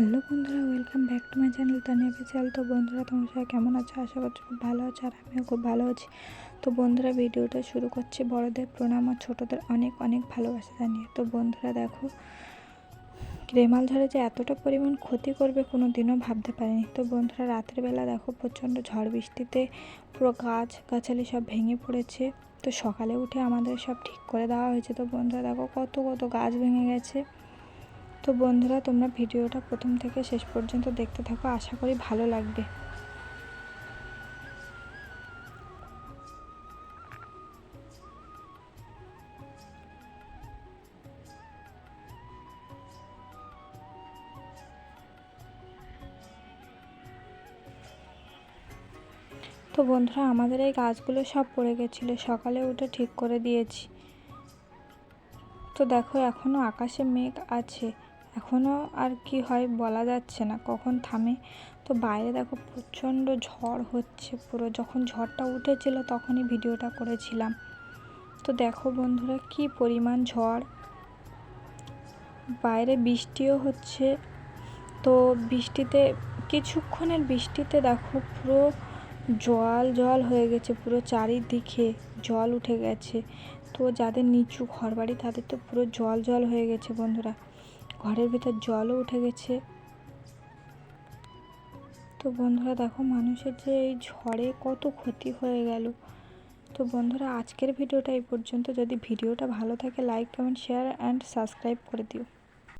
Hello বন্ধুরা welcome back to my channel Tania official তো বন্ধুরা, তোমার সবাই কেমন আছো? আশা করছি খুব ভালো আছো আর আমিও খুব ভালো আছি। তো বন্ধুরা, ভিডিওটা শুরু করছি বড়দের প্রণাম আর ছোটোদের অনেক অনেক ভালোবাসা জানিয়ে। তো বন্ধুরা, দেখো রেমাল ঝড়ে যে এতটা পরিমাণ ক্ষতি করবে কোনো দিনও ভাবতে পারিনি। তো বন্ধুরা, রাতের বেলা দেখো, প্রচণ্ড ঝড় বৃষ্টিতে পুরো গাছ গাছালি সব ভেঙে পড়েছে। তো সকালে উঠে আমাদের সব ঠিক করে দেওয়া হয়েছে। তো বন্ধুরা, দেখো, কত কত গাছ ভেঙে গেছে। তো বন্ধুরা, তোমরা ভিডিওটা প্রথম থেকে শেষ পর্যন্ত দেখতে থাকো। আশা করি ভালো লাগবে। তো বন্ধুরা, আমাদের এই গাছগুলো সব পড়ে গেছিল। সকালে উঠে ঠিক করে দিয়েছি। তো দেখো এখনও আকাশে মেঘ আছে। এখনও আর কি হয় বলা যাচ্ছে না, কখন থামে? তো বাইরে দেখো প্রচণ্ড ঝড় হচ্ছে পুরো, যখন ঝড়টা উঠেছিল তখনই ভিডিওটা করেছিলাম। তো দেখো বন্ধুরা কি পরিমাণ ঝড়। বাইরে বৃষ্টিও হচ্ছে, তো বৃষ্টিতে, কিছুক্ষণের বৃষ্টিতে দেখো পুরো জল জল হয়ে গেছে পুরো চারিদিকে, জল উঠে গেছে। তো যাদের নিচু ঘর বাড়ি তাদের তো পুরো জল জল হয়ে গেছে বন্ধুরা। ঘরের ভিতর জলও উঠে গেছে। তো বন্ধুরা দেখো মানুষের যে এই ঝড়ে কত ক্ষতি হয়ে গেল। তো বন্ধুরা আজকের ভিডিওটা এই পর্যন্ত। যদি ভিডিওটা ভালো থাকে like comment share and subscribe করে দিও।